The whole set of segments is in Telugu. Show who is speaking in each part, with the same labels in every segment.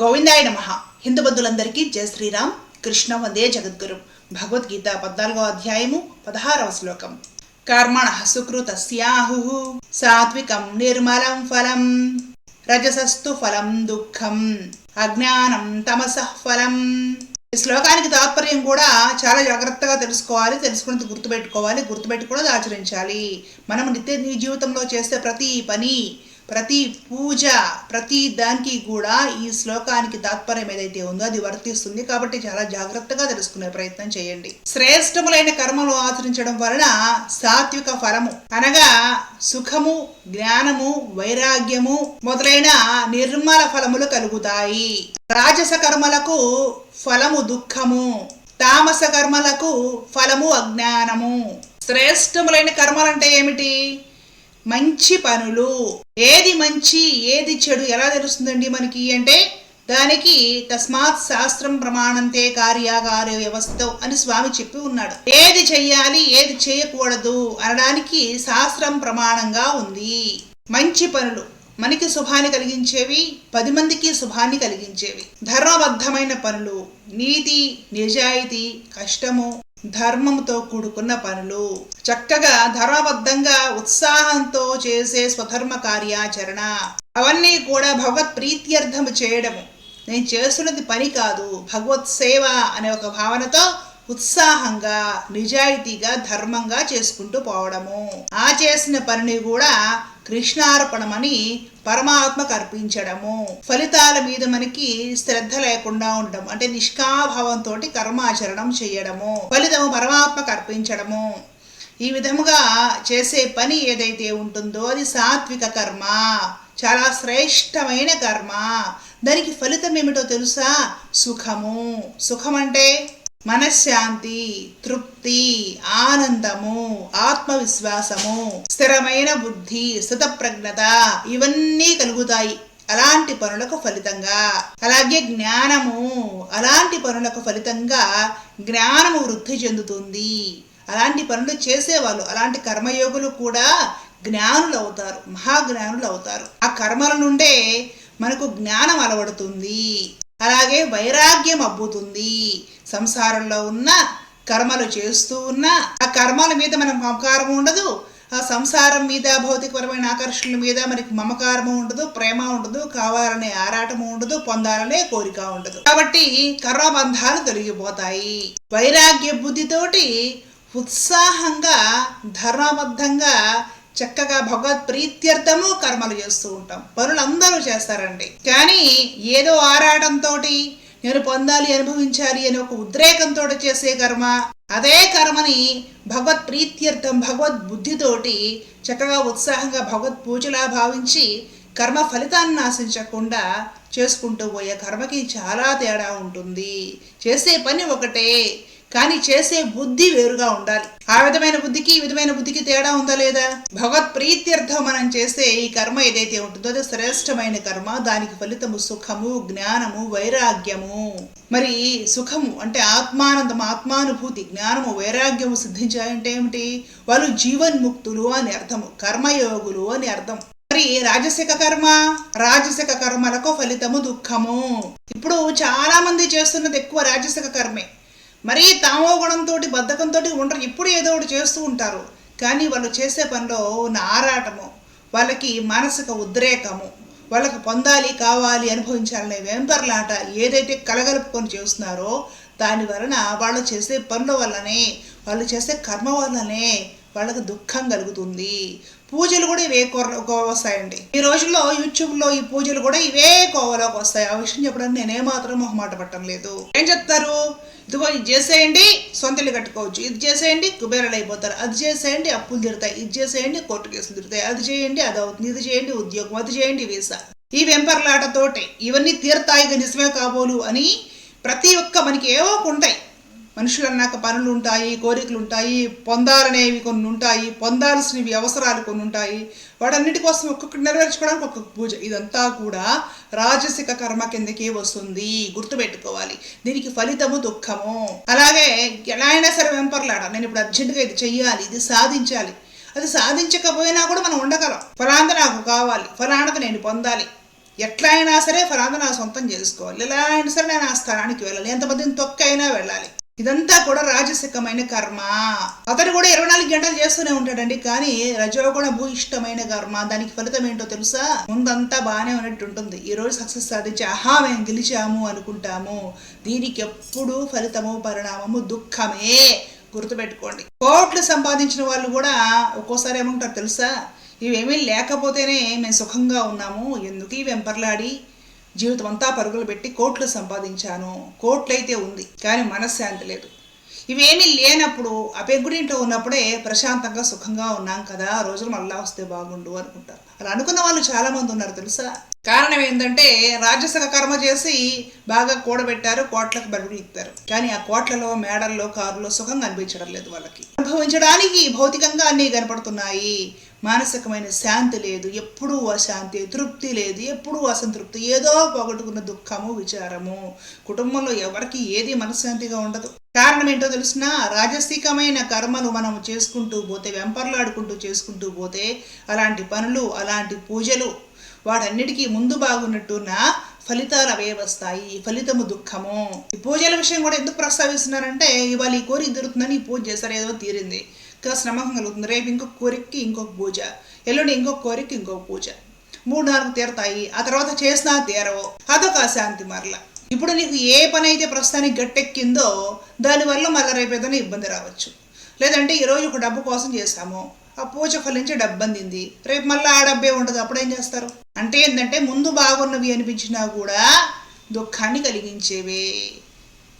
Speaker 1: గోవిందాయ నమ. హిందూ బంధులందరికీ జయ శ్రీరామ్. కృష్ణ వందే జగద్గురు. భగవద్గీత పద్నాలుగో అధ్యాయము పదహారవ శ్లోకం. కర్మణ సుకృతస్యాహు. సాత్వికం నిర్మలం ఫలం. రజసస్తు ఫలం దుఃఖం. అజ్ఞానం తమస ఫలం. ఈ శ్లోకానికి తాత్పర్యం కూడా చాలా జాగ్రత్తగా తెలుసుకోవాలి తెలుసుకున్నది గుర్తుపెట్టుకోవాలి గుర్తుపెట్టి ఆచరించాలి. మనం నిత్య నీ జీవితంలో చేసే ప్రతి పని ప్రతి పూజ ప్రతి దానికి కూడా ఈ శ్లోకానికి తాత్పర్యం ఏదైతే ఉందో అది వర్తిస్తుంది కాబట్టి చాలా జాగ్రత్తగా తెలుసుకునే ప్రయత్నం చేయండి. శ్రేష్టములైన కర్మలు ఆచరించడం వలన సాత్విక ఫలము అనగా సుఖము జ్ఞానము వైరాగ్యము మొదలైన నిర్మల ఫలములు కలుగుతాయి. రాజస కర్మలకు ఫలము దుఃఖము తామస కర్మలకు ఫలము అజ్ఞానము. శ్రేష్టములైన కర్మలంటే ఏమిటి? మంచి పనులు. ఏది మంచి ఏది చెడు ఎలా తెలుస్తుందండి మనకి? అంటే దానికి తస్మాత్ శాస్త్రం ప్రమాణంతే కార్యాగార వ్యవస్థ అని స్వామి చెప్పి ఉన్నాడు. ఏది చెయ్యాలి ఏది చేయకూడదు అనడానికి శాస్త్రం ప్రమాణంగా ఉంది. మంచి పనులు మనకి శుభాన్ని కలిగించేవి పది మందికి శుభాన్ని కలిగించేవి. ధర్మబద్ధమైన పనులు నీతి నిజాయితీ కష్టము ధర్మంతో కూడుకున్న పనులు. చక్కగా ధర్మబద్ధంగా ఉత్సాహంతో చేసే స్వధర్మ కార్యాచరణ. అవన్నీ కూడా భగవత్ ప్రీత్యర్థము చేయడము. నేను చేస్తున్నది పని కాదు భగవత్ సేవ అనే ఒక భావనతో ఉత్సాహంగా నిజాయితీగా ధర్మంగా చేసుకుంటూ పోవడము. ఆ చేసిన పనిని కూడా కృష్ణార్పణమని పరమాత్మకు అర్పించడము ఫలితాల మీద మనకి శ్రద్ధ లేకుండా ఉండడం అంటే నిష్కాభావంతో కర్మాచరణం చేయడము ఫలితము పరమాత్మకు అర్పించడము ఈ విధముగా చేసే పని ఏదైతే ఉంటుందో అది సాత్విక కర్మ చాలా శ్రేష్టమైన కర్మ. దానికి ఫలితం ఏమిటో తెలుసా? సుఖము. సుఖం అంటే మనశ్శాంతి తృప్తి ఆనందము ఆత్మవిశ్వాసము స్థిరమైన బుద్ధి స్థితప్రజ్ఞత ఇవన్నీ కలుగుతాయి. అలాంటి పనులకు ఫలితంగా. అలాగే జ్ఞానము అలాంటి పనులకు ఫలితంగా జ్ఞానము వృద్ధి చెందుతుంది. అలాంటి పనులు చేసేవాళ్ళు అలాంటి కర్మయోగులు కూడా జ్ఞానులు అవుతారు మహాజ్ఞానులు అవుతారు ఆ కర్మల నుండే మనకు జ్ఞానం అలవడుతుంది. అలాగే వైరాగ్యం అబ్బుతుంది. సంసారంలో ఉన్న కర్మలు చేస్తూ ఉన్న ఆ కర్మల మీద మనం మమకారం ఉండదు. ఆ సంసారం మీద భౌతికపరమైన ఆకర్షణల మీద మనకి మమకారము ఉండదు ప్రేమ ఉండదు కావాలనే ఆరాటము ఉండదు పొందాలనే కోరిక ఉండదు. కాబట్టి కర్మబంధాలు తొలగిపోతాయి. వైరాగ్య బుద్ధితోటి ఉత్సాహంగా ధర్మబద్ధంగా చక్కగా భగవత్ ప్రీత్యర్థము కర్మలు చేస్తూ ఉంటాం. పనులు అందరూ చేస్తారండి. కానీ ఏదో ఆరాటంతో నేను పొందాలి అనుభవించాలి అని ఒక ఉద్రేకంతో చేసే కర్మ అదే కర్మని భగవత్ ప్రీత్యర్థం భగవద్ బుద్ధితోటి చక్కగా ఉత్సాహంగా భగవత్ పూజలా భావించి కర్మ ఫలితాన్ని ఆశించకుండా చేసుకుంటూ పోయే కర్మకి చాలా తేడా ఉంటుంది. చేసే పని ఒకటే. కానీ చేసే బుద్ధి వేరుగా ఉండాలి. ఆ విధమైన బుద్ధికి ఈ విధమైన బుద్ధికి తేడా ఉందా లేదా? భగవత్ ప్రీత్యర్థం మనం చేసే ఈ కర్మ ఏదైతే ఉంటుందో అది శ్రేష్టమైన కర్మ. దానికి ఫలితము సుఖము జ్ఞానము వైరాగ్యము. మరి సుఖము అంటే ఆత్మానందం ఆత్మానుభూతి జ్ఞానము వైరాగ్యము సిద్ధించాయంటే ఏమిటి? వాళ్ళు జీవన్ముక్తులు అని అర్థము కర్మయోగులు అని అర్థం. మరి రాజసిక కర్మ? రాజసిక కర్మలకు ఫలితము దుఃఖము. ఇప్పుడు చాలా మంది చేస్తున్నది ఎక్కువ రాజసిక కర్మే. మరీ తామో గుణంతో బద్ధకంతో ఉండరు. ఇప్పుడు ఏదో ఒకటి చేస్తూ ఉంటారు. కానీ వాళ్ళు చేసే పనిలో ఉన్న ఆరాటము వాళ్ళకి మానసిక ఉద్రేకము వాళ్ళకి పొందాలి కావాలి అనుభవించాలనే వెంపర్లాట ఏదైతే కలగలుపుకొని చేస్తున్నారో దాని వలన వాళ్ళు చేసే పనుల వల్లనే వాళ్ళు చేసే కర్మ వల్లనే వాళ్ళకి దుఃఖం కలుగుతుంది. పూజలు కూడా ఇవే కోవ వస్తాయండి. ఈ రోజుల్లో యూట్యూబ్లో ఈ పూజలు కూడా ఇవే కోవలోకి వస్తాయి. ఆ విషయం చెప్పడానికి నేనేమాత్రం మొహమాట పట్టడం లేదు. ఏం చెప్తారు? ఇదిగో ఇది చేసేయండి సొంతలు కట్టుకోవచ్చు. ఇది చేసేయండి కుబేరలు అయిపోతారు. అది చేసేయండి అప్పులు తిరుతాయి. ఇది చేసేయండి కోర్టు కేసులు తిరుతాయి. అది చేయండి అది అవుతుంది. ఇది చేయండి ఉద్యోగం. అది చేయండి వీసా. ఈ వెంపర్లాటతోటి ఇవన్నీ తీరుతాయి నిజమే కాబోలు అని ప్రతి ఒక్క మనకి ఏవో ఉంటాయి. మనుషులు అన్నాక పనులు ఉంటాయి కోరికలు ఉంటాయి పొందాలనేవి కొన్ని ఉంటాయి పొందాల్సినవి అవసరాలు కొన్ని ఉంటాయి వాటన్నిటి కోసం ఒక్కొక్కటి నెరవేర్చుకోవడానికి ఒక్కొక్క పూజ. ఇదంతా కూడా రాజసిక కర్మ కిందకి వస్తుంది. గుర్తుపెట్టుకోవాలి. దీనికి ఫలితము దుఃఖము. అలాగే ఎలా అయినా సరే వెంపర్లాడ నేను ఇప్పుడు అర్జెంటుగా ఇది చెయ్యాలి ఇది సాధించాలి. అది సాధించకపోయినా కూడా మనం ఉండగలం. ఫలాంత నాకు కావాలి. ఫలానది నేను పొందాలి. ఎట్లా అయినా సరే ఫలాంత నా సొంతం చేసుకోవాలి. ఎలా అయినా సరే నేను ఆ స్థలానికి వెళ్ళాలి. ఎంతమందిని తొక్కైనా వెళ్ళాలి. ఇదంతా కూడా రాజసికమైన కర్మ. అతను కూడా ఇరవై నాలుగు గంటలు చేస్తూనే ఉంటాడండి. కానీ రజోగుణ భూయిష్టమైన కర్మ. దానికి ఫలితం ఏంటో తెలుసా? ముందంతా బాగానే ఉన్నట్టు ఉంటుంది. ఈ రోజు సక్సెస్ సాధించి ఆహా మేము గెలిచాము అనుకుంటాము. దీనికి ఎప్పుడు ఫలితము పరిణామము దుఃఖమే గుర్తుపెట్టుకోండి. కోట్లు సంపాదించిన వాళ్ళు కూడా ఒక్కోసారి ఏమంటారు తెలుసా? ఇవేమీ లేకపోతేనే మేము సుఖంగా ఉన్నాము. ఎందుకు ఈ వెంపర్లాడి? జీవితం అంతా పరుగులు పెట్టి కోట్లు సంపాదించాను. కోట్లయితే ఉంది కానీ మనశ్శాంతి లేదు. ఇవేమీ లేనప్పుడు ఆ పెంకుడింట్లో ఉన్నప్పుడే ప్రశాంతంగా సుఖంగా ఉన్నాం కదా. ఆ రోజులు మళ్ళా వస్తే బాగుండు అనుకుంటారు. అలా అనుకున్న వాళ్ళు చాలా మంది ఉన్నారు తెలుసా? కారణం ఏంటంటే రాజసక కర్మ చేసి బాగా కూడబెట్టారు కోట్లకు బరువులు ఇస్తారు కానీ ఆ కోట్లలో మేడల్లో కారులో సుఖంగా అనిపించడం లేదు వాళ్ళకి. అనుభవించడానికి భౌతికంగా అన్నీ కనపడుతున్నాయి. మానసికమైన శాంతి లేదు ఎప్పుడూ అశాంతి తృప్తి లేదు ఎప్పుడూ అసంతృప్తి ఏదో పోగొట్టుకున్న దుఃఖము విచారము. కుటుంబంలో ఎవరికి ఏది మనశ్శాంతిగా ఉండదు. కారణం ఏంటో తెలిసిన రాజసికమైన కర్మలు మనం చేసుకుంటూ పోతే వెంపర్లాడుకుంటూ చేసుకుంటూ పోతే అలాంటి పనులు అలాంటి పూజలు వాటన్నిటికీ ముందు బాగున్నట్టున్న ఫలితాలు అవే వస్తాయి. ఫలితము దుఃఖము. ఈ పూజల విషయం కూడా ఎందుకు ప్రస్తావిస్తున్నారంటే ఇవాళ ఈ కోరిక దొరుకుతుందని ఈ పూజ చేశారు ఏదో తీరింది. ఇంకా నమ్మకం కలుగుతుంది రేపు ఇంకొక కోరికకి ఇంకొక పూజ. ఎల్లుండి ఇంకొక కోరికకి ఇంకొక పూజ. మూడు నాలుగు తీరతాయి. ఆ తర్వాత చేసినా తీరవు. అదొక అశాంతి మరల. ఇప్పుడు నీకు ఏ పని అయితే ప్రస్తుతానికి గట్టెక్కిందో దానివల్ల మళ్ళీ రేపు ఏదైనా ఇబ్బంది రావచ్చు. లేదంటే ఈరోజు ఒక డబ్బు కోసం చేసాము ఆ పూజ ఫలించి డబ్బు అందింది రేపు మళ్ళీ ఆ డబ్బే ఉండదు. అప్పుడు ఏం చేస్తారు? అంటే ఏంటంటే ముందు బాగున్నవి అనిపించినా కూడా దుఃఖాన్ని కలిగించేవే.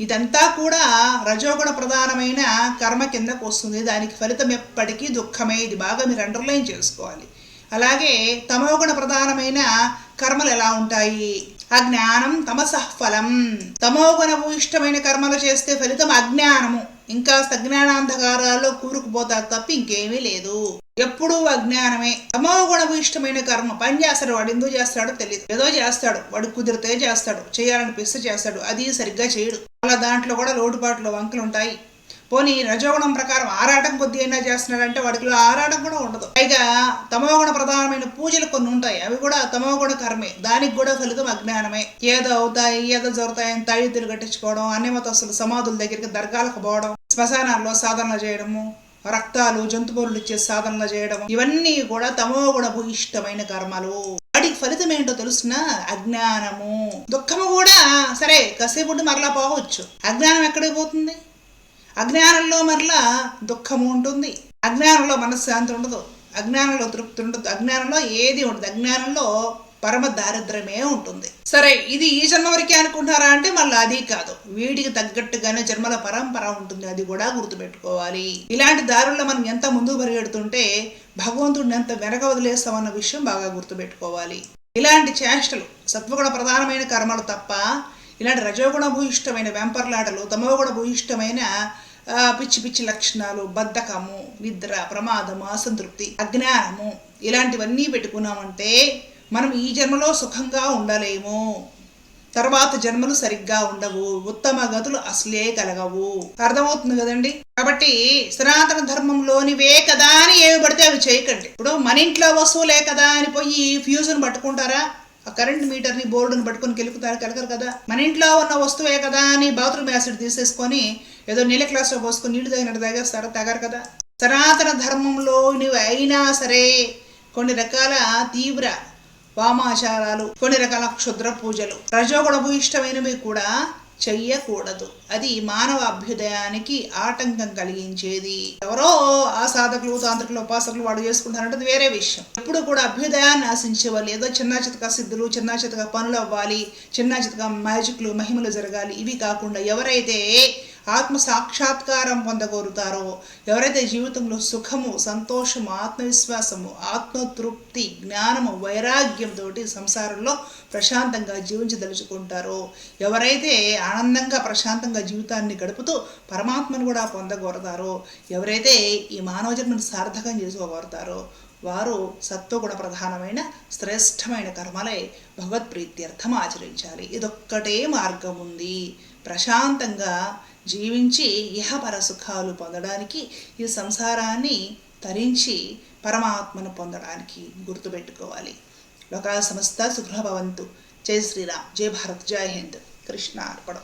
Speaker 1: ఇదంతా కూడా రజోగుణ ప్రధానమైన కర్మ కిందకు వస్తుంది. దానికి ఫలితం ఎప్పటికీ దుఃఖమే. ఇది బాగా మీరు అండర్లైన్ చేసుకోవాలి. అలాగే తమోగుణ ప్రధానమైన కర్మలు ఎలా ఉంటాయి? అజ్ఞానం తమసః ఫలం. తమోగుణ ఇష్టమైన కర్మలు చేస్తే ఫలితం అజ్ఞానము. ఇంకా సజ్ఞానాంధకారాల్లో కూరుకుపోతారు తప్ప ఇంకేమీ లేదు. ఎప్పుడూ అజ్ఞానమే. తమోగుణము ఇష్టమైన కర్మ. పని చేస్తాడు వాడు ఎందుకు చేస్తాడో తెలియదు ఏదో చేస్తాడు వాడు కుదిరితే చేస్తాడు చేయాలనిపిస్తే చేస్తాడు. అది సరిగ్గా చేయడు. అలా దాంట్లో కూడా లోటుపాట్లు వంకలు ఉంటాయి పోనీ రజోగుణం ప్రకారం ఆరాటం కొద్ది అయినా చేస్తున్నాడంటే వాడికి ఆరాటం కూడా ఉండదు. పైగా తమోగుణ ప్రధానమైన పూజలు కొన్ని ఉంటాయి. అవి కూడా తమోగుణ కర్మే. దానికి కూడా ఫలితం అజ్ఞానమే. ఏదో అవుతాయి ఏదో జరుగుతాయని తాయితులు కట్టించుకోవడం అన్యమతస్తులు సమాధుల దగ్గరికి దర్గాలకు పోవడం శ్మశానాల్లో సాధనలు చేయడము రక్తాలు జంతువులు ఇచ్చే సాధనలు చేయడం ఇవన్నీ కూడా తమోగుణ భూయిష్టమైన కర్మలు. వాటికి ఫలితం ఏంటో తెలుసిన అజ్ఞానము. దుఃఖము కూడా సరే కాసేపు మరలా పోవచ్చు. అజ్ఞానం ఎక్కడికి పోతుంది? అజ్ఞానంలో మరలా దుఃఖము ఉంటుంది. అజ్ఞానంలో మనశ్శాంతి ఉండదు. అజ్ఞానంలో తృప్తి ఉండదు. అజ్ఞానంలో ఏది ఉండదు. అజ్ఞానంలో పరమ దారిద్ర్యమే ఉంటుంది. సరే ఇది ఈ జన్మ వరకే అనుకుంటారా అంటే మళ్ళీ అది కాదు. వీటికి తగ్గట్టుగానే జన్మల పరంపర ఉంటుంది. అది కూడా గుర్తుపెట్టుకోవాలి. ఇలాంటి దారుల్లో మనం ఎంత ముందుకు పరిగెడుతుంటే భగవంతుడిని ఎంత వెనక వదిలేస్తామన్న విషయం బాగా గుర్తుపెట్టుకోవాలి. ఇలాంటి చేష్టలు సత్వగుణ ప్రధానమైన కర్మలు తప్ప ఇలాంటి రజోగుణ భూయిష్టమైన వెంపర్లాటలు తమోగుణ భూయిష్టమైన పిచ్చి పిచ్చి లక్షణాలు బద్ధకము నిద్ర ప్రమాదము అసంతృప్తి అజ్ఞానము ఇలాంటివన్నీ పెట్టుకున్నామంటే మనం ఈ జన్మలో సుఖంగా ఉండలేము. తర్వాత జన్మలు సరిగ్గా ఉండవు ఉత్తమ గతులు అసలే కలగవు. అర్థమవుతుంది కదండి? కాబట్టి సనాతన ధర్మంలోనివే కదా అని ఏవి పడితే అవి చేయకండి. ఇప్పుడు మన ఇంట్లో వస్తువులే కదా అని పోయి ఫ్యూజ్ను పట్టుకుంటారా? ఆ కరెంట్ మీటర్ని బోర్డుని పట్టుకొని కెలుకుతారు కలగరు కదా. మన ఇంట్లో ఉన్న వస్తువే కదా అని బాత్రూమ్ యాసిడ్ తీసేసుకొని ఏదో నీళ్ళ గ్లాస్లో పోసుకొని నీళ్ళు తగినట్టు తాగేస్తారా? తాగారు కదా. సనాతన ధర్మంలో అయినా సరే కొన్ని రకాల తీవ్ర వామాచారాలు కొన్ని రకాల క్షుద్ర పూజలు. రజోగుణ భూయిష్టమైనవి కూడా చెయ్యకూడదు. అది మానవ అభ్యుదయానికి ఆటంకం కలిగించేది. ఎవరో ఆ సాధకులు తాంత్రికులు ఉపాసకులు వాడు చేసుకుంటారంటే వేరే విషయం. ఎప్పుడు కూడా అభ్యుదయాన్ని ఆశించే వాళ్ళు ఏదో చిన్న చితక సిద్ధులు చిన్న చితక పనులు అవ్వాలి చిన్న చితక మ్యాజిక్లు మహిమలు జరగాలి ఇవి కాకుండా ఎవరైతే ఆత్మ సాక్షాత్కారం పొందగోరుతారో? ఎవరైతే జీవితంలో సుఖము సంతోషము ఆత్మవిశ్వాసము ఆత్మతృప్తి జ్ఞానము వైరాగ్యంతో సంసారంలో ప్రశాంతంగా జీవించదలుచుకుంటారో? ఎవరైతే ఆనందంగా ప్రశాంతంగా జీవితాన్ని గడుపుతూ పరమాత్మను కూడా పొందగోరతారో? ఎవరైతే ఈ మానవ జన్మను సార్థకం చేసుకోగోరుతారో? వారు సత్వగుణ ప్రధానమైన శ్రేష్టమైన కర్మలై భగవత్ప్రీత్యర్థం ఆచరించాలి. ఇదొక్కటే మార్గం ఉంది ప్రశాంతంగా జీవించి ఇహపర సుఖాలు పొందడానికి ఈ సంసారాన్ని తరించి పరమాత్మను పొందడానికి గుర్తుపెట్టుకోవాలి. లోకా సమస్త సుఖభవంతు. జై శ్రీరామ్. జై భారత్. జై హింద్. కృష్ణ అర్పణం